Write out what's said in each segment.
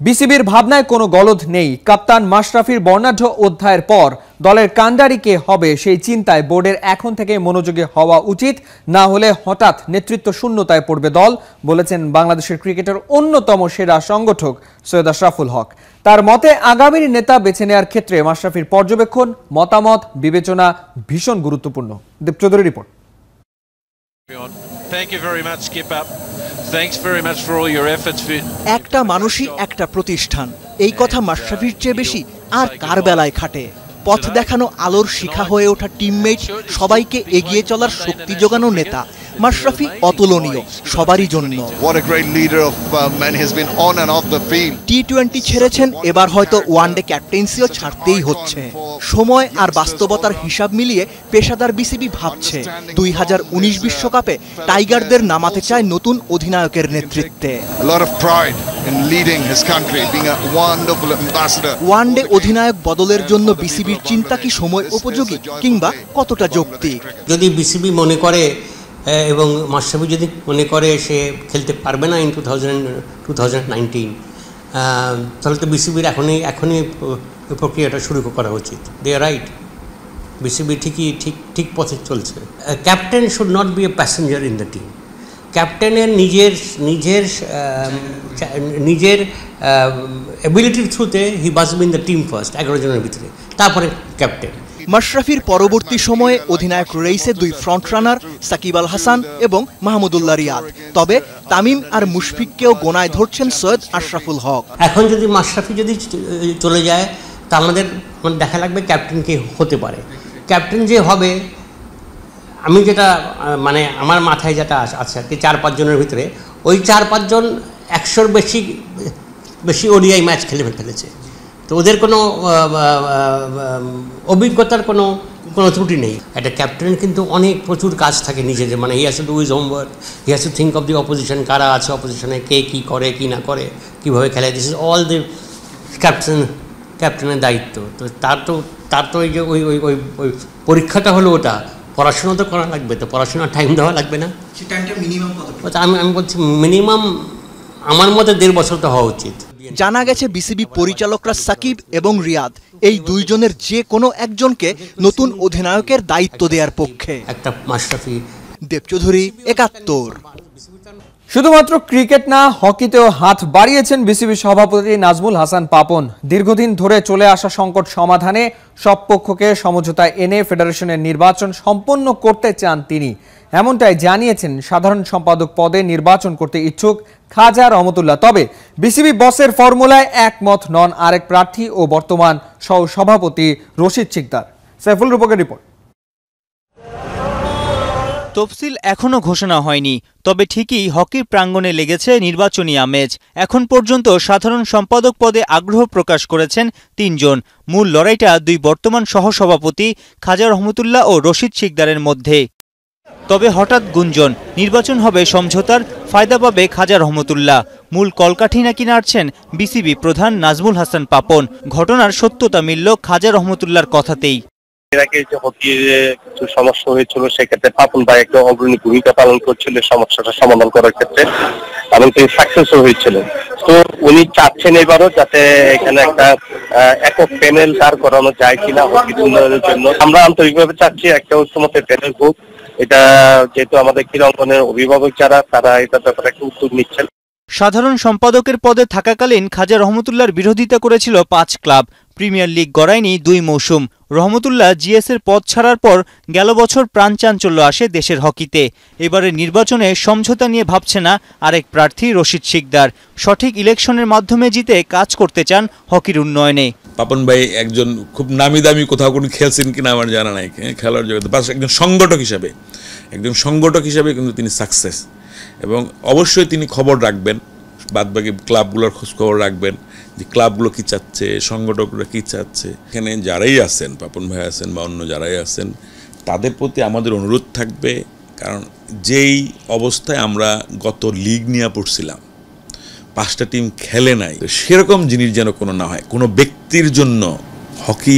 বিসিবির ভাবনায় কোনো গলদ নেই। কাপ্তান মাশরাফির বর্ণাঢ্য অধ্যায়ের পর দলের কাণ্ডারি কে হবে সেই চিন্তায় বোর্ডের এখন থেকে মনোযোগী হওয়া উচিত। না হলে হঠাৎ নেতৃত্ব শূন্যতায় পড়বে দল বলেছেন বাংলাদেশের ক্রিকেটের অন্যতম সেরা সংগঠক সৈয়দ আশরাফুল হক। তার মতে আগামীর নেতা বেছে নেওয়ার ক্ষেত্রে মাশরাফির পর্যবেক্ষণ মতামত বিবেচনা ভীষণ গুরুত্বপূর্ণ। Debchowdhury report. Thank you very much, একটা মানুষই একটা প্রতিষ্ঠান। এই কথা মাশরাফির চেয়ে বেশি আর কার বেলায় খাটে? পথ দেখানো আলোর শিখা হয়ে ওঠা টিমমেট সবাইকে এগিয়ে চলার শক্তি যোগানো নেতা মাশরাফি অতুলনীয় সবারই জন্য. টি টোয়েন্টি ছেড়েছেন এবার হয়তো ওয়ানডে ক্যাপ্টেন্সিও ছাড়তেই হচ্ছে। সময় আর বাস্তবতার হিসাব মিলিয়ে পেশাদার বিসিবি ভাবছে। দুই হাজার উনিশ বিশ্বকাপে টাইগারদের নামাতে চায় নতুন অধিনায়কের নেতৃত্বে। A lot of pride in leading his country, being a wonderful ambassador. One day অধিনায়ক বদলের জন্য বিসিবির চিন্তা কি সময় উপযোগী কিংবা কতটা যৌক্তিক? যদি বিসিবি মনে করে এবং মাশরাফি যদি মনে করে সে খেলতে পারবে না in two thousand two thousand nineteen তাহলে তো বিসিবির এখনই এখনই প্রক্রিয়াটা শুরু করা উচিত। দে রাইট বিসিবি ঠিকই ঠিক ঠিক পথে চলছে। Captain should not be a passenger in the team ক্যাপ্টেনের নিজের নিজের নিজের এবিলিটির থ্রুতে he has been the team first এগারো জনের ভিতরে। তারপরে ক্যাপ্টেন। মাশরাফির পরবর্তী সময়ে অধিনায়ক রেইসে দুই ফ্রন্ট রানার সাকিব আল হাসান এবং মাহমুদুল্লাহ রিয়াদ। তবে তামিম আর মুশফিককেও গোনায় ধরছেন সৈয়দ আশরাফুল হক। এখন যদি মাশরাফি যদি চলে যায় তা আমাদের মানে দেখা লাগবে ক্যাপ্টেন কে হতে পারে। ক্যাপ্টেন যে হবে আমি যেটা মানে আমার মাথায় যেটা আছে আর কি, চার পাঁচজনের ভিতরে, ওই চার পাঁচজন একশোর বেশি বেশি ওডিআই ম্যাচ খেলে ফেলেছে। তো ওদের কোনো অভিজ্ঞতার কোনো কোনো ত্রুটি নেই। একটা ক্যাপ্টেন কিন্তু অনেক প্রচুর কাজ থাকে নিজেদের মানে he has to do homework he has to think of the opposition কারা আছে অপোজিশনে কে কী করে, কী না করে, কীভাবে খেলে this is all the captain ক্যাপ্টেনের দায়িত্ব। তো তার তো তার তো ওই যে ওই ওই ওই পরীক্ষাটা হলো ওটা। পড়াশোনা তো করা লাগবে তো পড়াশোনার টাইম দেওয়া লাগবে না। আমি আমি বলছি মিনিমাম আমার মতে দেড় বছর তো হওয়া উচিত। জানা গেছে বিসিবি পরিচালকরা সাকিব এবং রিয়াদ এই দুইজনের যে কোনো একজনকে নতুন অধিনায়কের দায়িত্ব দেওয়ার পক্ষে। একটা মাস্টাফি দেবচৌধুরী একাত্তর। শুধুমাত্র ক্রিকেট না, হকিতেও হাত বাড়িয়েছেন বিসিবি সভাপতি নাজমুল হাসান পাপন। দীর্ঘদিন ধরে চলে আসা সংকট সমাধানে সব পক্ষকে সমঝোতায় এনে ফেডারেশনের নির্বাচন সম্পন্ন করতে চান তিনি। এমনটাই জানিয়েছেন সাধারণ সম্পাদক পদে নির্বাচন করতে ইচ্ছুক খাজা রহমতুল্লাহ। তবে বিসিবি বসের ফর্মুলায় একমত নন আরেক প্রার্থী ও বর্তমান সহ সভাপতি রশিদ শিকদার। সাইফুল রূপকের রিপোর্ট। তফসিল এখনও ঘোষণা হয়নি, তবে ঠিকই হকির প্রাঙ্গণে লেগেছে নির্বাচনী আমেজ। এখন পর্যন্ত সাধারণ সম্পাদক পদে আগ্রহ প্রকাশ করেছেন তিনজন। মূল লড়াইটা দুই বর্তমান সহসভাপতি খাজা রহমতুল্লাহ ও রশিদ শিকদারের মধ্যে। তবে হঠাৎ গুঞ্জন, নির্বাচন হবে সমঝোতার, ফায়দা পাবে খাজা রহমতুল্লাহ। মূল কলকাঠি নাকি নাড়ছেন বিসিবি প্রধান নাজমুল হাসান পাপন। ঘটনার সত্যতা মিলল খাজা রহমতুল্লাহর কথাতেই। সমস্যা হয়েছিল, সেক্ষেত্রে অগ্রণী ভূমিকা পালন করছিল সমাধান করার ক্ষেত্রে হয়েছিলেন। তো উনি চাচ্ছেন এবারও যাতে এখানে একটা একক দাঁড় করানো যায় কিনা উন্নয়নের জন্য। আমরা চাচ্ছি একটা এটা যেহেতু আমাদের ক্রীড়াঙ্গনের তারা এটা নিচ্ছেন। সাধারণ সম্পাদকের পদে থাকাকালীন খাজা রহমতুল্লাহর বিরোধিতা করেছিল পাঁচ ক্লাব। প্রিমিয়ার লিগ গড়ায়নি দুই মৌসুম। রহমতুল্লাহ জিএস এর পদ ছাড়ার পর গেল বছর প্রাণ চাঞ্চল্য আসে দেশের হকিতে। এবারে নির্বাচনে সমঝোতা নিয়ে ভাবছে না আরেক প্রার্থী রশিদ শিকদার। সঠিক ইলেকশনের মাধ্যমে জিতে কাজ করতে চান হকির উন্নয়নে। পাপন ভাই একজন খুব নামি দামি কোথাও কোনো খেলছেন কিনা আমার জানা নাই। হ্যাঁ, খেলার জগতে বাস একজন সংগঠক হিসাবে। একজন সংগঠক হিসাবে কিন্তু তিনি সাকসেস এবং অবশ্যই তিনি খবর রাখবেন। বাদবাকি ক্লাবগুলোর খোঁজখবর রাখবেন যে ক্লাবগুলো কী চাচ্ছে সংগঠকরা কী চাচ্ছে। এখানে যারাই আছেন পাপন ভাই আছেন বা অন্য যারাই আছেন তাদের প্রতি আমাদের অনুরোধ থাকবে। কারণ যেই অবস্থায় আমরা গত লিগ নিয়ে পড়ছিলাম পাঁচটা টিম খেলে নাই তো সেরকম জিনিস যেন কোনো না হয়। কোনো ব্যক্তির জন্য হকি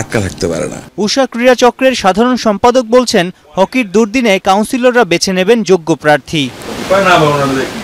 আটকা থাকতে পারে না। উষা ক্রীড়া চক্রের সাধারণ সম্পাদক বলছেন হকির দুর্দিনে কাউন্সিলররা বেছে নেবেন যোগ্য প্রার্থী।